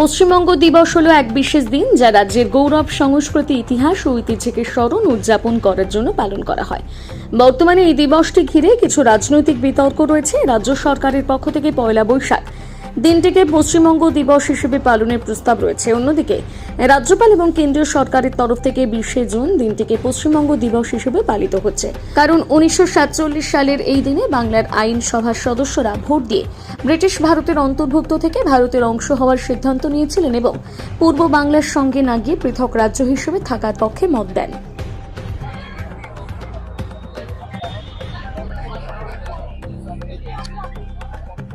পশ্চিমবঙ্গ দিবস হলো এক বিশেষ দিন, যা রাজ্যের গৌরব, সংস্কৃতি, ইতিহাস ও ঐতিহ্যকে স্মরণ উদযাপন করার জন্য পালন করা হয়। বর্তমানে এই দিবসটি ঘিরে কিছু রাজনৈতিক বিতর্ক রয়েছে। রাজ্য সরকারের পক্ষ থেকে পয়লা বৈশাখ দিনটিকে পশ্চিমবঙ্গ দিবস হিসেবে পালনের প্রস্তাব রয়েছে। অন্যদিকে, রাজ্যপাল এবং কেন্দ্রীয় সরকারের তরফ থেকে বিশে জুন দিনটিকে পশ্চিমবঙ্গ দিবস হিসেবে পালিত হচ্ছে। কারণ উনিশশো সাতচল্লিশ সালের এই দিনে বাংলার আইনসভার সদস্যরা ভোট দিয়ে ব্রিটিশ ভারতের অন্তর্ভুক্ত থেকে ভারতের অংশ হওয়ার সিদ্ধান্ত নিয়েছিলেন এবং পূর্ব বাংলার সঙ্গে না গিয়ে পৃথক রাজ্য হিসেবে থাকার পক্ষে মত দেন।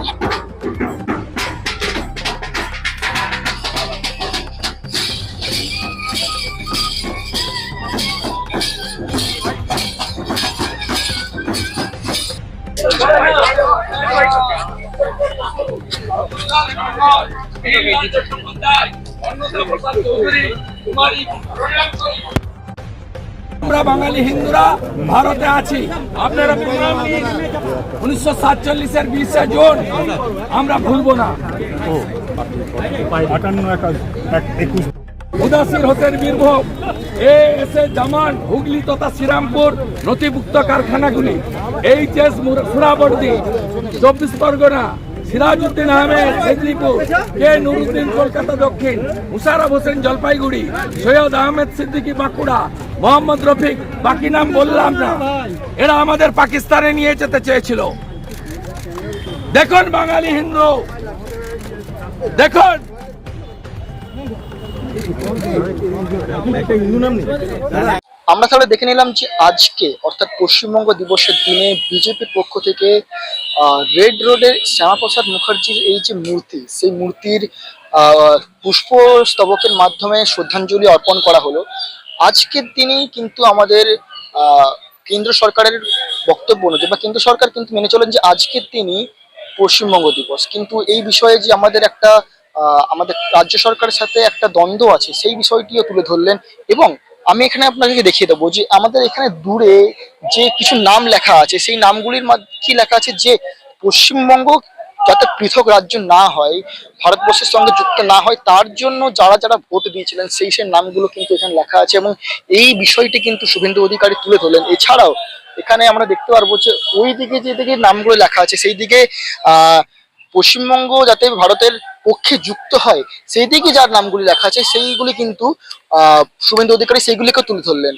দিবস পালন করুন পালন করুন পালন করুন পশ্চিমবঙ্গ দিবস পালন আমরা বাঙালি হিন্দুরা ভারতে আছি। আপনারা উনিশশো সাতচল্লিশের বিশে জুন আমরা ভুলবো না। উদাসীর হতের Birbhum A S A Zaman, Hooghly তথা শ্রীরামপুর নথিভুক্ত কারখানাগুলি এইচ এস সুরাবর্দী চব্বিশ পরগনা সিরাজউদ্দিন আহমেদ, মেদিনীপুর, কে নুরুদ্দিন কলকাতা দক্ষিণ, মুশারফ হোসেন জলপাইগুড়ি, সৈয়দ আহমেদ সিদ্দিকী বাঁকুড়া, মোহাম্মদ রফিক, বাকি নাম বললাম না। এরা আমাদের পাকিস্তানে নিয়ে যেতে চেয়েছিল। দেখুন বাঙালি হিন্দু। দেখুন। আমরা তাহলে দেখে নিলাম যে আজকে, অর্থাৎ পশ্চিমবঙ্গ দিবসের দিনে বিজেপির পক্ষ থেকে রেড রোডের শ্যামাপ্রসাদ মুখার্জির এই যে মূর্তি, সেই মূর্তির পুষ্পস্তবকের মাধ্যমে শ্রদ্ধাঞ্জলি অর্পণ করা হলো। আজকের দিনেই কিন্তু আমাদের কেন্দ্র সরকারের বক্তব্য অনুযায়ী বা কেন্দ্র সরকার কিন্তু মেনে চলেন যে আজকের দিনই পশ্চিমবঙ্গ দিবস। কিন্তু এই বিষয়ে যে আমাদের একটা আমাদের রাজ্য সরকারের সাথে একটা দ্বন্দ্ব আছে, সেই বিষয়টিও তুলে ধরলেন এবং আমি এখানে আপনাকে দেখিয়ে দেবো যে আমাদের এখানে দূরে যে কিছু নাম লেখা আছে, সেই নামগুলির কি লেখা আছে যে পশ্চিমবঙ্গ যাতে পৃথক রাজ্য না হয়, ভারতবর্ষের সঙ্গে যুক্ত না হয়, তার জন্য যারা যারা ভোট দিয়েছিলেন, সেই সেই নামগুলো কিন্তু এখানে লেখা আছে এবং এই বিষয়টি কিন্তু শুভেন্দু অধিকারী তুলে ধরলেন। এছাড়াও এখানে আমরা দেখতে পারব যে ওই দিকে যেদিকে নামগুলো লেখা আছে সেই দিকে আহ পশ্চিমবঙ্গ যাতে ভারতের পক্ষে যুক্ত হয় সেই দিকে যার নামগুলি লেখা আছে, সেইগুলি কিন্তু, আহ, শুভেন্দু অধিকারী সেইগুলিকে তুলে ধরলেন।